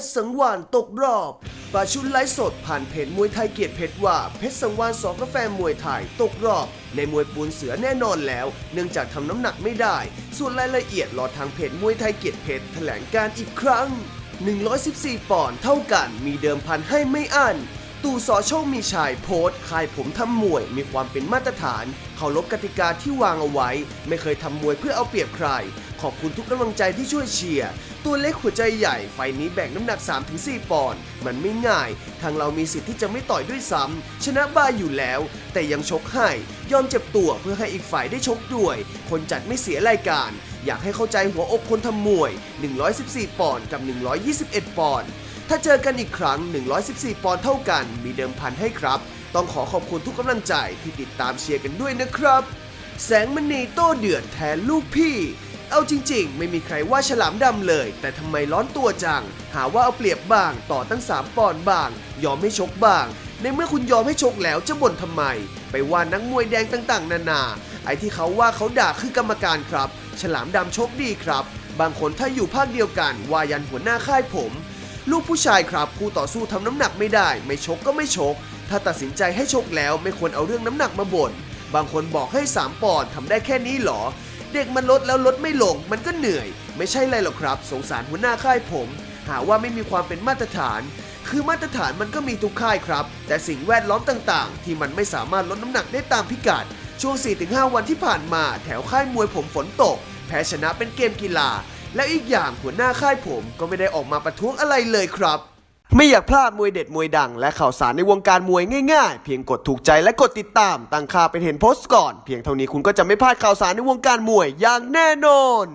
ชรสังวานตกรอบปาชุนไลฟ์สดผ่านเพจมวยไทยเกียรติเพชรว่าเพชรสังวานสองกาแฟมวยไทยตกรอบ ในมวยปูนเสือแน่นอนแล้ว เนื่องจากทำน้ำหนักไม่ได้ ส่วนรายละเอียดรอทางเพจมวยไทยเกียรติเพชรแถลงการอีกครั้ง 114 ปอนด์เท่ากันมีเดิมพันให้ไม่อั้น ตู่สอโชคมีชัยโพสต์ค่ายผมทำมวย มีความเป็นมาตรฐาน เคารพกติกาที่วางเอาไว้ ไม่เคยทำมวยเพื่อเอาเปรียบใคร ขอบคุณทุกกำลังใจที่ช่วยเชียร์ตัวเล็กหัวใจใหญ่ไฟนี้แบ่งน้ำหนัก 3-4 ปอนด์มันไม่ง่าย ทางเรามีสิทธิ์ที่จะไม่ต่อยด้วยซ้ำชนะบายอยู่แล้ว แต่ยังชกให้ยอมเจ็บตัวเพื่อให้อีกฝ่ายได้ชกด้วย คนจัดไม่เสียรายการ อยากให้เข้าใจหัวอกคนทำมวย 114 ปอนด์กับ 121 ปอนด์ ถ้าเจอกันอีกครั้ง 114 ปอนด์เท่ากัน มีเดิมพันให้ครับ ต้องขอขอบคุณทุกกำลังใจที่ติดตามเชียร์กันด้วยนะครับ แสงมณีโต้เดือดแทนลูกพี่ เอาจริงๆ ไม่มีใครว่าฉลามดำเลย แต่ทำไมร้อนตัวจัง หาว่าเอาเปรียบบ้าง ต่อตั้ง 3 ปอนด์บ้าง ยอมให้ชกบ้าง ในเมื่อคุณยอมให้ชกแล้วจะบ่นทำไม ไปว่านักมวยแดงต่างๆ นานา ไอ้ที่เขาว่าเขาด่าคือกรรมการครับ ฉลามดำชกดีครับ บางคนถ้าอยู่ภาคเดียวกันว่ายันหัวหน้าค่ายผม ลูกผู้ชายครับคู่ต่อสู้ทำน้ำหนักไม่ได้ ไม่ชกก็ไม่ชก ถ้าตัดสินใจให้ชกแล้วไม่ควรเอาเรื่องน้ำหนักมาบ่นบางคนบอกให้ 3 ปอนด์ทำได้แค่นี้หรอ เด็กมันลดแล้วลดไม่ลง มันก็เหนื่อย ไม่ใช่ไรหรอกครับ สงสารหัวหน้าค่ายผม หาว่าไม่มีความเป็นมาตรฐาน คือมาตรฐานมันก็มีทุกค่ายครับ แต่สิ่งแวดล้อมต่างๆ ที่มันไม่สามารถลดน้ำหนักได้ตามพิกัด ช่วง 4-5 วันที่ผ่านมา แถวค่ายมวยผมฝนตก แพ้ชนะเป็นเกมกีฬา และอีกอย่างหัวหน้าค่ายผมก็ไม่ได้ออกมาประท้วงอะไรเลยครับ ไม่อยากพลาดมวยเด็ดมวยดัง และข่าวสารในวงการมวยง่ายๆ เพียงกดถูกใจและกดติดตามตั้งค่าเป็นเห็นโพสต์ก่อน เพียงเท่านี้คุณก็จะไม่พลาดข่าวสารในวงการมวยอย่างแน่นอน